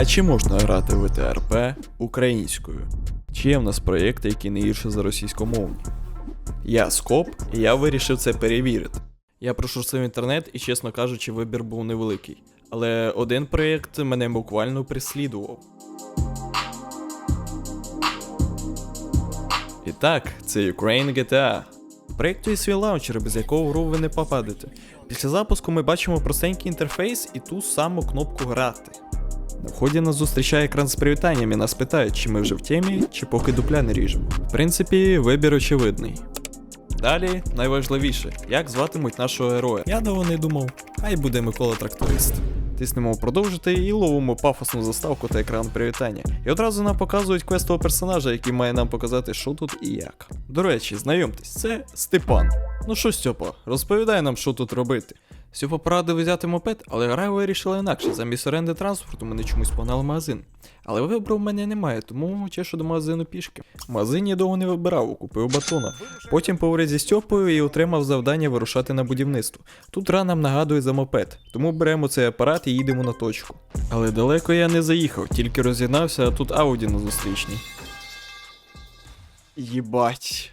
А чи можна грати в ТРП українською? Чи є в нас проєкти, які не гірше за російськомовні? Я Скоп, і я вирішив це перевірити. Я прошурсив інтернет і, чесно кажучи, вибір був невеликий. Але один проєкт мене буквально прислідував. І так, це Ukraine GTA. В проєкту є свій лаунчер, без якого гру ви не попадете. Після запуску ми бачимо простенький інтерфейс і ту саму кнопку грати. На вході нас зустрічає екран з привітанням і нас питають, чи ми вже в темі, чи поки дупля не ріжемо. В принципі, вибір очевидний. Далі найважливіше, як зватимуть нашого героя. Я довго не думав, хай буде Микола Тракторист. Тиснемо продовжити і ловимо пафосну заставку та екран привітання. І одразу нам показують квестового персонажа, який має нам показати, що тут і як. До речі, знайомтесь, це Степан. Ну що, Стьопа, розповідай нам, що тут робити. Стьопа порадив взяти мопед, але гра вирішила інакше. Замість оренди транспорту мене чомусь погнали магазин. Але вибору в мене немає, тому чешу до магазину пішки. В магазині я довго не вибирав, купив батона. Потім поговорив зі Стьопою і отримав завдання вирушати на будівництво. Тут гра нам нагадує за мопед, тому беремо цей апарат і їдемо на точку. Але далеко я не заїхав, тільки розігнався, а тут Ауді на зустрічній. Єбать.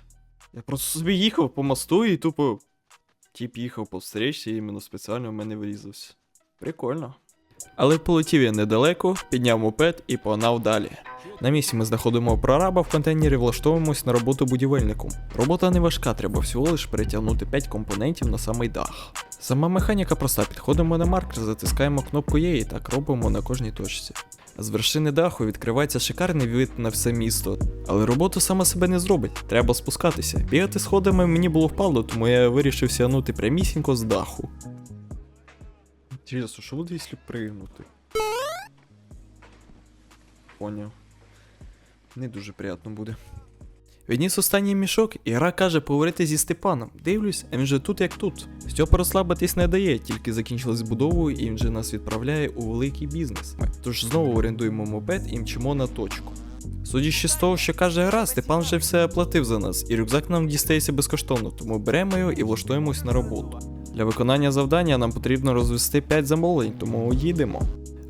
Я просто собі їхав по мосту і тупо. Тіп їхав по встрічці і іменно спеціально в мене врізався. Прикольно. Але полетів я недалеко, підняв мопед і погнав далі. На місці ми знаходимо прораба в контейнері, влаштовуємось на роботу будівельником. Робота не важка, треба всього лиш перетягнути 5 компонентів на самий дах. Сама механіка проста, підходимо на маркер, затискаємо кнопку Є і так робимо на кожній точці. З вершини даху відкривається шикарний вид на все місто, але роботу сама себе не зробить, треба спускатися. Бігати сходами мені було впало, тому я вирішив сягнути прямісінько з даху. Інтересно, що буде, якщо пригнути? Поняв. Не дуже приємно буде. Відніс останній мішок, і гра каже поговорити зі Степаном. Дивлюсь, він же тут як тут. Стьопа розслабитись не дає, тільки закінчилась будову, і він вже нас відправляє у великий бізнес. Тож знову орендуємо мопед і мчимо на точку. Судячи з того, що каже гра, Степан вже все оплатив за нас, і рюкзак нам дістається безкоштовно, тому беремо його і влаштуємось на роботу. Для виконання завдання нам потрібно розвести 5 замовлень, тому їдемо.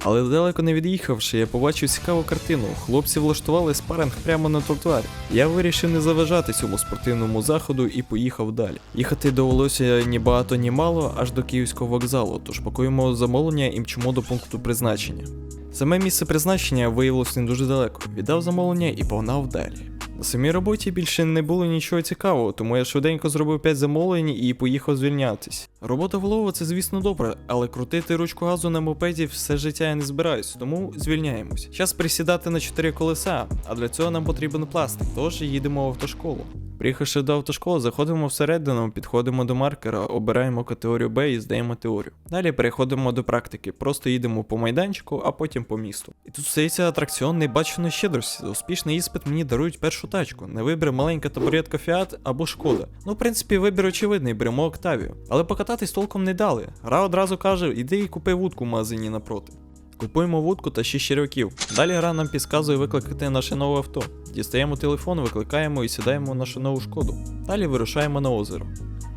Але далеко не від'їхавши, я побачив цікаву картину. Хлопці влаштували спаринг прямо на тротуарі. Я вирішив не заважати цьому спортивному заходу і поїхав далі. Їхати довелося ні багато, ні мало, аж до київського вокзалу, тож пакуємо замовлення і мчимо до пункту призначення. Саме місце призначення виявилось не дуже далеко. Віддав замовлення і погнав далі. На самій роботі більше не було нічого цікавого, тому я швиденько зробив 5 замовлень і поїхав звільнятись. Робота голова це, звісно, добре, але крутити ручку газу на мопеді все життя я не збираюсь, тому звільняємось. Час присідати на 4 колеса, а для цього нам потрібен пластик, тож їдемо в автошколу. Приїхавши до автошколи, заходимо всередину, підходимо до маркера, обираємо категорію Б і здаємо теорію. Далі переходимо до практики, просто їдемо по майданчику, а потім по місту. І тут стається атракціон небаченої щедрості. За успішний іспит мені дарують першу тачку. На вибір маленька табуретка Fiat або Шкода. Ну, в принципі, вибір очевидний, беремо Октавію. Але покататись толком не дали. Гра одразу каже: іди і купи вудку в магазині напроти. Купуємо вудку та 6 черв'яків. Далі гра нам підказує викликати наше нове авто. Дістаємо телефон, викликаємо і сідаємо в нашу нову шкоду. Далі вирушаємо на озеро.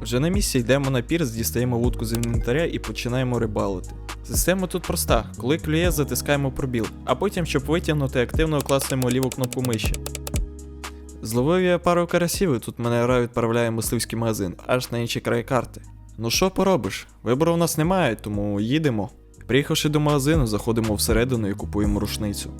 Вже на місці йдемо на пірс, дістаємо вудку з інвентаря і починаємо рибалити. Система тут проста: коли клює, затискаємо пробіл, а потім, щоб витягнути, активно клацаємо ліву кнопку миші. Зловив я пару карасів, і тут мене гра відправляє мисливський магазин, аж на інший край карти. Ну що поробиш? Вибору в нас немає, тому їдемо. Приїхавши до магазину, заходимо всередину і купуємо рушницю.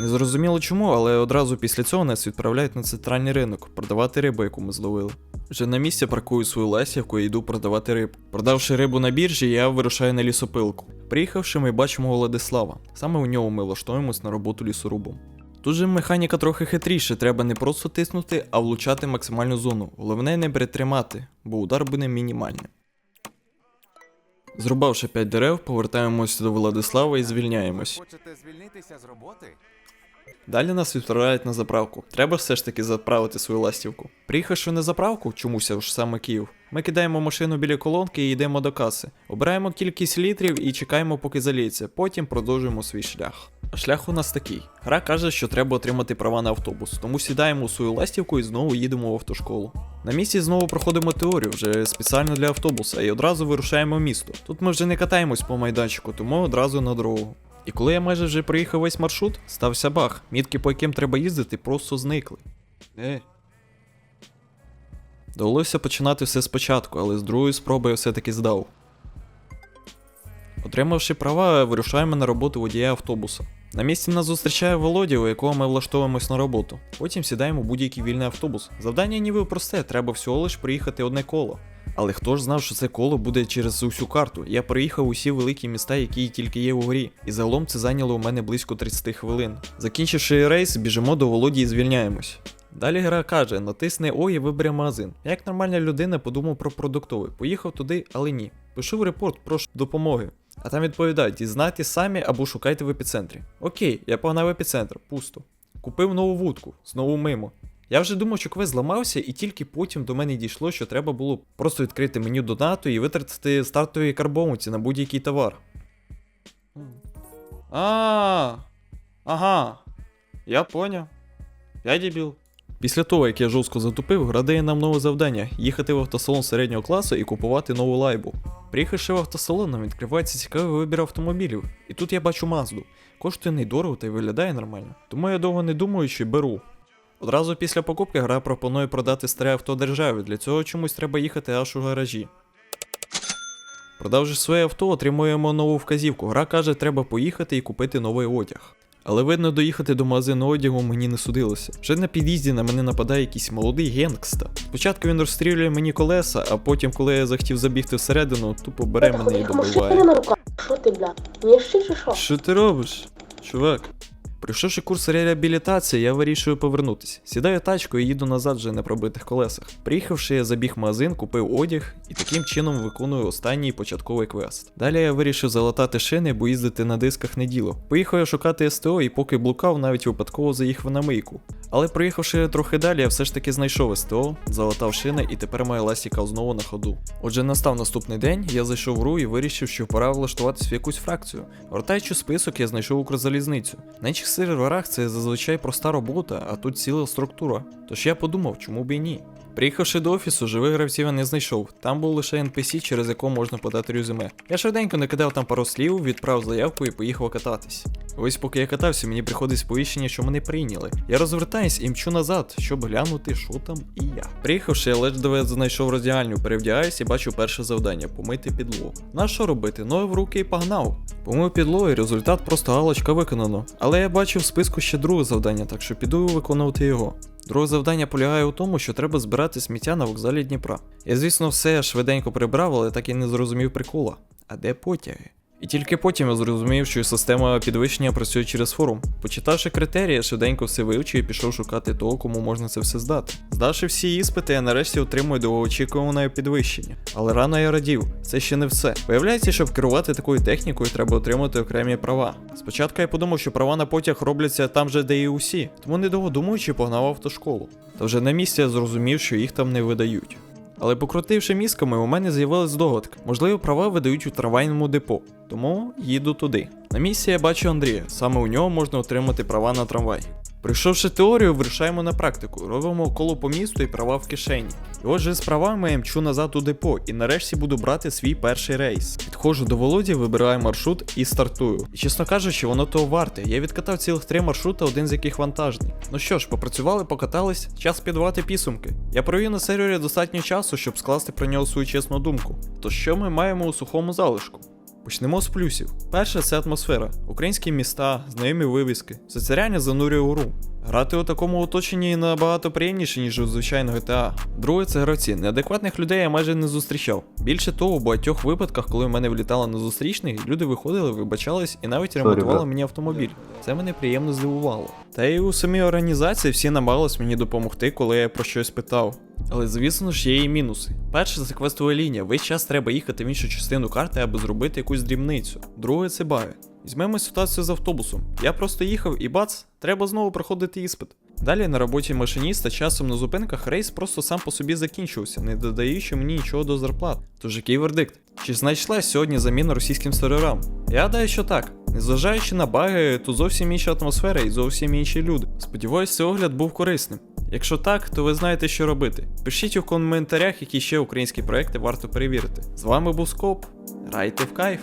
Не зрозуміло чому, але одразу після цього нас відправляють на центральний ринок продавати рибу, яку ми зловили. Вже на місці паркую свою лесівку і йду продавати рибу. Продавши рибу на біржі, я вирушаю на лісопилку. Приїхавши, ми бачимо Владислава. Саме у нього ми влаштуємось на роботу лісорубом. Тут же механіка трохи хитріше, треба не просто тиснути, а влучати максимальну зону. Головне не перетримати, бо удар буде мінімальним. Зрубавши 5 дерев, повертаємося до Владислава і звільняємось. Хочете звільнитися з роботи? Далі нас відправляють на заправку. Треба все ж таки заправити свою ластівку. Приїхавши на заправку, чомусь аж саме Київ, ми кидаємо машину біля колонки і йдемо до каси. Обираємо кількість літрів і чекаємо, поки заліється. Потім продовжуємо свій шлях. Шлях у нас такий. Гра каже, що треба отримати права на автобус, тому сідаємо у свою ластівку і знову їдемо в автошколу. На місці знову проходимо теорію вже спеціально для автобуса і одразу вирушаємо в місто. Тут ми вже не катаємось по майданчику, тому одразу на дорогу. І коли я майже вже проїхав весь маршрут, стався баг. Мітки, по яким треба їздити, просто зникли. Е. Довелося починати все спочатку, але з другої спроби я все-таки здав. Отримавши права, вирушаємо на роботу водія автобуса. На місці нас зустрічає Володя, у якого ми влаштовуємось на роботу. Потім сідаємо у будь-який вільний автобус. Завдання ніби просте, треба всього лиш проїхати одне коло. Але хто ж знав, що це коло буде через усю карту? Я проїхав усі великі міста, які тільки є у грі, і загалом це зайняло у мене близько 30 хвилин. Закінчивши рейс, біжимо до Володі і звільняємось. Далі гра каже: натисни О і вибери магазин. Як нормальна людина подумав про продуктовий. Поїхав туди, але ні. Пишу в репорт, прошу допомоги. А там відповідають: дізнайтесь самі або шукайте в епіцентрі. Окей, я погнав в епіцентр, пусто. Купив нову вудку, знову мимо. Я вже думав, що квест зламався, і тільки потім до мене дійшло, що треба було просто відкрити меню донату і витратити стартові карбованці на будь-який товар. А, ага. Я поняв. Я дебіл. Після того, як я жорстко затупив, гра дає нам нове завдання їхати в автосалон середнього класу і купувати нову лайбу. Приїхавши в автосалон, відкривається цікавий вибір автомобілів. І тут я бачу Мазду. Коштує недорого та й виглядає нормально. Тому я довго не думаючи беру. Одразу після покупки гра пропонує продати старе авто державі. Для цього чомусь треба їхати аж у гаражі. Продавши своє авто, отримуємо нову вказівку. Гра каже, треба поїхати і купити новий одяг. Але видно, доїхати до магазину одягу мені не судилося. Вже на під'їзді на мене нападає якийсь молодий генгста. Спочатку він розстрілює мені колеса, а потім, коли я захотів забігти всередину, тупо бере мене і добиває. Що ти, бля? Мені ще що? Що ти робиш, чувак? Пройшовши курс реабілітації, я вирішую повернутися. Сідаю тачку і їду назад вже на пробитих колесах. Приїхавши, я забіг магазин, купив одяг і таким чином виконую останній початковий квест. Далі я вирішив залатати шини, бо їздити на дисках не діло. Поїхав я шукати СТО і поки блукав, навіть випадково заїхав на мийку. Але проїхавши трохи далі, я все ж таки знайшов СТО, залатав шини і тепер моя ластіка знову на ходу. Отже, настав наступний день, я зайшов в гру і вирішив, що пора влаштуватись в якусь фракцію. Вертаючи список, я знайшов Укрзалізницю. Серверах це зазвичай проста робота, а тут ціла структура. Тож я подумав, чому б і ні. Приїхавши до офісу, живих гравців я не знайшов. Там був лише NPC, через якого можна подати резюме. Я швиденько накидав там пару слів, відправив заявку і поїхав кататись. Ось поки я катався, мені приходить сповіщення, що мене прийняли. Я розвертаюсь і мчу назад, щоб глянути, що там і я. Приїхавши, я ледве знайшов роздягальню, перевдягаюсь і бачу перше завдання помити підлогу. На що робити? Ноги в руки і погнав. Помив підлогу, і результат просто галочка виконано. Але я бачу в списку ще друге завдання, так що піду виконувати його. Друге завдання полягає у тому, що треба збирати сміття на вокзалі Дніпра. Я, звісно, все швиденько прибрав, але так і не зрозумів прикола. А де потяги? І тільки потім я зрозумів, що система підвищення працює через форум. Почитавши критерії, швиденько все вивчив і пішов шукати того, кому можна це все здати. Здавши всі іспити, я нарешті отримую довгоочікуване підвищення. Але рано я радів, це ще не все. Виявляється, щоб керувати такою технікою, треба отримати окремі права. Спочатку я подумав, що права на потяг робляться там же, де і усі, тому недовго думаючи, погнав автошколу. Та вже на місці я зрозумів, що їх там не видають. Але покрутивши мізками, у мене з'явилась здогадка. Можливо, права видають у трамвайному депо, тому їду туди. На місці я бачу Андрія, саме у нього можна отримати права на трамвай. Пройшовши теорію, вирушаємо на практику, робимо коло по місту і права в кишені. І отже, з правами я мчу назад у депо, і нарешті буду брати свій перший рейс. Підходжу до Володі, вибираю маршрут і стартую. І чесно кажучи, воно того варте. Я відкатав цілих три маршрути, один з яких вантажний. Ну що ж, попрацювали, покатались, час підвати підсумки. Я провів на сервері достатньо часу, щоб скласти про нього свою чесну думку. То що ми маємо у сухому залишку? Почнемо з плюсів. Перше це атмосфера, українські міста, знайомі вивіски. Все занурює у гру. Грати у такому оточенні набагато приємніше, ніж у звичайного GTA. Друге це гравці. Неадекватних людей я майже не зустрічав. Більше того, у багатьох випадках, коли в мене влітало на зустрічних, люди виходили, вибачались і навіть ремонтували мені автомобіль. Це мене приємно здивувало. Та й у самій організації всі намагались мені допомогти, коли я про щось питав. Але звісно ж є і мінуси. Перше це квестова лінія. Весь час треба їхати в іншу частину карти, аби зробити якусь дрібницю. Друге це баги. Візьмемо ситуацію з автобусом. Я просто їхав і бац, треба знову проходити іспит. Далі на роботі машиніста часом на зупинках рейс просто сам по собі закінчився, не додаючи мені нічого до зарплат. Тож який вердикт? Чи знайшлась сьогодні заміна російським серверам? Я гадаю, що так. Незважаючи на баги, тут зовсім інша атмосфера і зовсім інші люди. Сподіваюсь, цей огляд був корисним. Якщо так, то ви знаєте, що робити. Пишіть у коментарях, які ще українські проекти варто перевірити. З вами був Скоп. Грайте в кайф!